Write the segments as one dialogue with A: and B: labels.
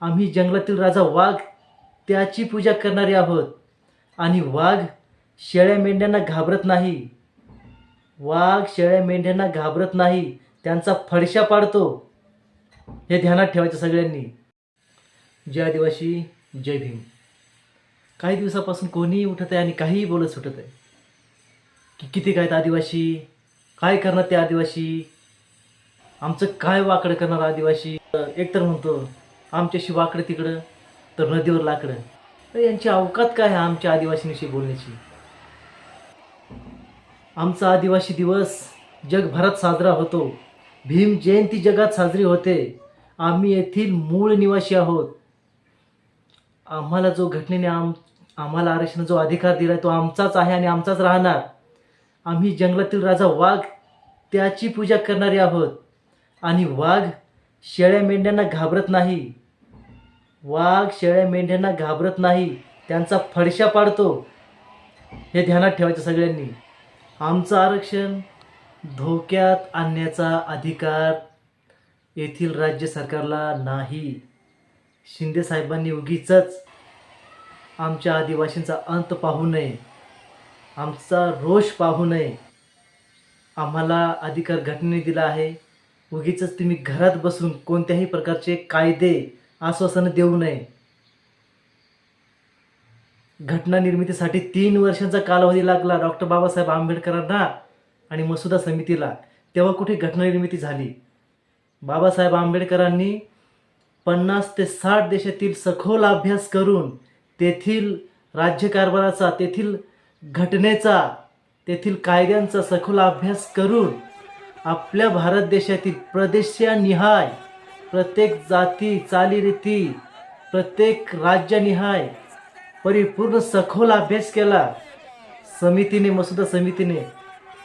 A: आम्ही जंगलातील राजा वाघ त्याची पूजा करणारे आहोत. आणि वाघ शेळ्या मेंढ्यांना घाबरत नाही. वाघ शेळ्या मेंढ्यांना घाबरत नाही त्यांचा फडशा पाडतो. हे ध्यानात ठेवायचं सगळ्यांनी. जय आदिवासी जय भीम. काही दिवसापासून कोणीही उठत आहे आणि काहीही बोलत सुटत आहे. की किती काय आदिवासी? काय करणार ते आदिवासी? आमचं काय वाकडं करणार आदिवासी? एकतर म्हणतो आमच्याशी वाकडं तिकडं तर नदीवर लाकडं. तर यांची अवकात काय आहे आमच्या आदिवासींविषयी बोलण्याची? आमचा आदिवासी दिवस जगभरात साजरा होतो. भीम जयंती जगात साजरी होते. आम्ही येथील मूळ निवासी आहोत. आम्हाला जो घटनेने आम आम्हाला आरक्षण जो अधिकार दिला तो आमचाच आहे आणि आमचाच राहणार. आम्ही जंगलातील राजा वाघ त्याची पूजा करणारे आहोत. आणि वाघ शेळ्या मेंढ्यांना घाबरत नाही. वाघ शेळ्या मेंढ्यांना घाबरत नाही त्यांचा फडशा पाडतो. हे ध्यानात ठेवायचं सगळ्यांनी. आमचं आरक्षण धोक्यात आणण्याचा अधिकार येथील राज्य सरकारला नाही. शिंदेसाहेबांनी उगीच आमच्या आदिवासींचा अंत पाहू नये. आमचा रोष पाहू नये. आम्हाला अधिकार घटनेने दिला आहे. उगीच तुम्ही घरात बसून कोणत्याही प्रकारचे कायदे आश्वासनं देऊ नये. घटना निर्मितीसाठी तीन वर्षांचा कालावधी लागला. डॉक्टर बाबासाहेब आंबेडकरांना आणि मसुदा समितीला. तेव्हा कुठे घटना निर्मिती झाली? बाबासाहेब आंबेडकरांनी पन्नास ते साठ देशातील सखोल अभ्यास करून तेथील राज्यकारभाराचा तेथील घटनेचा तेथील कायद्यांचा सखोल अभ्यास करून आपल्या भारत देशातील प्रदेशानिहाय प्रत्येक जाती चालीरीती प्रत्येक राज्यनिहाय परिपूर्ण सखोल अभ्यास केला. समितीने मसुदा समितीने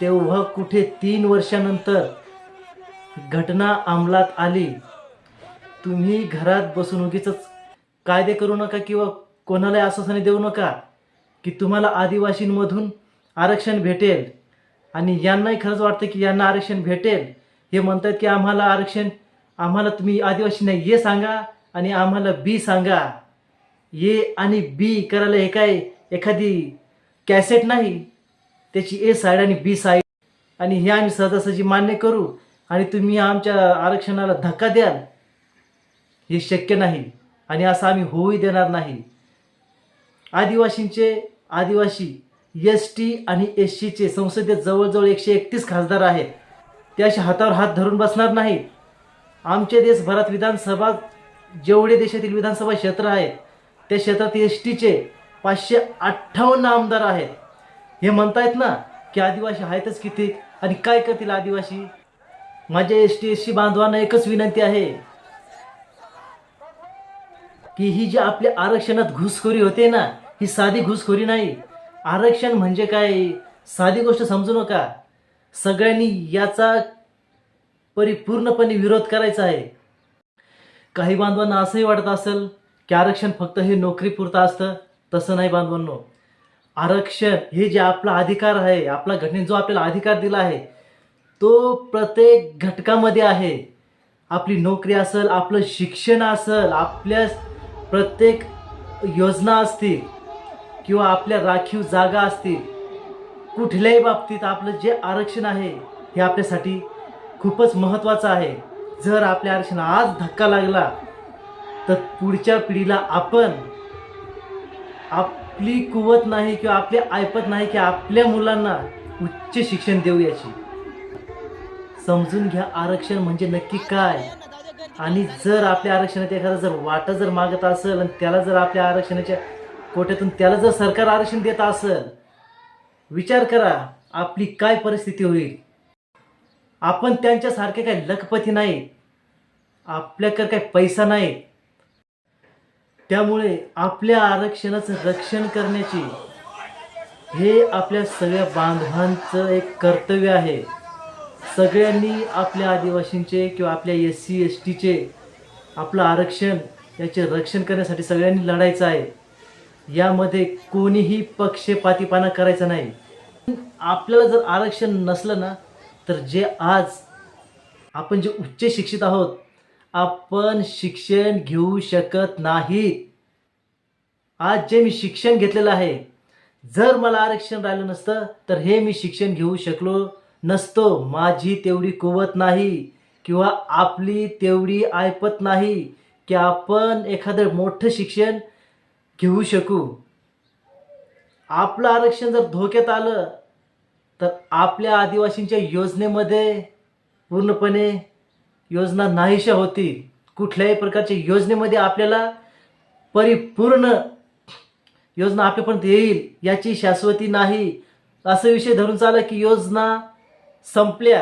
A: तेव्हा कुठे तीन वर्षानंतर घटना अंमलात आली. तुम्ही घरात बसून उगीच कायदे करू नका किंवा कोणालाही आश्वासने देऊ नका की तुम्हाला आदिवासींमधून आरक्षण भेटेल. आणि यांनाही खरंच वाटतं की यांना आरक्षण भेटेल. हे म्हणतात की आम्हाला आरक्षण आम्हाला तुम्ही आदिवासींना ये सांगा आणि आम्हाला बी सांगा. ए आणि बी करायला हे काय? एखादी कॅसेट नाही. त्याची ए साईड आणि बी साईड. आणि हे आम्ही सहजासहजी मान्य करू आणि तुम्ही आमच्या आरक्षणाला धक्का द्याल. हे शक्य नाही आणि असं आम्ही होऊही देणार नाही. आदिवासींचे आदिवासी एस टी आणि एस सीचे संसदेत जवळजवळ एकशे एकतीस खासदार आहेत. ते असे हातावर हात धरून बसणार नाहीत. आमच्या देशभरात विधानसभा जेवढे देशातील विधानसभा क्षेत्र आहेत त्या क्षेत्रात एस टीचे पाचशे अठ्ठावन्न आमदार आहेत. हे म्हणतायत ना की आदिवासी आहेतच किती आणि काय करतील आदिवासी? माझ्या एस टी एस सी बांधवांना एकच विनंती आहे की ही जी आपल्या आरक्षणात घुसखोरी होते ना ही साधी घुसखोरी नाही. आरक्षण म्हणजे काय? साधी गोष्ट समजू नका. सगळ्यांनी याचा परिपूर्णपणे विरोध करायचा आहे. काही बांधवांना असंही वाटत असेल की आरक्षण फक्त हे नोकरीपुरतं असतं तसं नाही बांधवांनो. आरक्षण हे जे आपला अधिकार आहे आपला घटनेने जो आपल्याला अधिकार दिला आहे तो प्रत्येक घटकामध्ये आहे. आपली नोकरी असेल आपलं शिक्षण असेल आपल्या प्रत्येक योजना असतील किंवा आपल्या राखीव जागा असतील कुठल्याही बाबतीत आपलं जे आरक्षण आहे हे आपल्यासाठी खूपच महत्त्वाचं आहे. जर आपल्या आरक्षण आज धक्का लागला तर पुढच्या पिढीला आपण आपली कुवत नाही किंवा आपली ऐपत नाही की आपल्या मुलांना उच्च शिक्षण देऊ याची. समजून घ्या आरक्षण म्हणजे नक्की काय. आणि जर आपल्या आरक्षणात एखादा जर वाटा जर मागत असेल आणि त्याला जर आपल्या आरक्षणाच्या कोट्यातून त्याला जर सरकार आरक्षण देत असेल विचार करा आपली काय परिस्थिती होईल. आपण त्यांच्यासारखे काही लखपती नाही. आपल्याकडे काही पैसा नाही. त्यामुळे आपल्या आरक्षणाचं रक्षण करण्याची हे आपल्या सगळ्या बांधवांचं एक कर्तव्य आहे. सगळ्यांनी आपल्या आदिवासींचे किंवा आपल्या एस सी एस टीचे आपलं आरक्षण याचे रक्षण करण्यासाठी सगळ्यांनी लढायचं आहे. यामध्ये कोणीही पक्षपातीपणा करायचा नाही. आपल्याला जर आरक्षण नसलं ना तर जे आज आपण जे उच्च शिक्षित आहोत आपण शिक्षण घेऊ शकत नाही. आज जे मी शिक्षण घेतलेलं आहे जर मला आरक्षण राहिलं नसतं तर हे मी शिक्षण घेऊ शकलो नसतो. माझी तेवढी कुवत नाही किंवा आपली तेवढी ऐपत नाही की आपण एखादं मोठं शिक्षण घेऊ शकू. आपलं आरक्षण जर धोक्यात आलं तर आपल्या आदिवासींच्या योजनेमध्ये पूर्णपणे योजना नाहीशा होतील. कुठल्याही प्रकारच्या योजनेमध्ये आपल्याला परिपूर्ण योजना आपल्यापर्यंत येईल याची शाश्वती नाही. असं विषय धरून चाला की योजना संपल्या.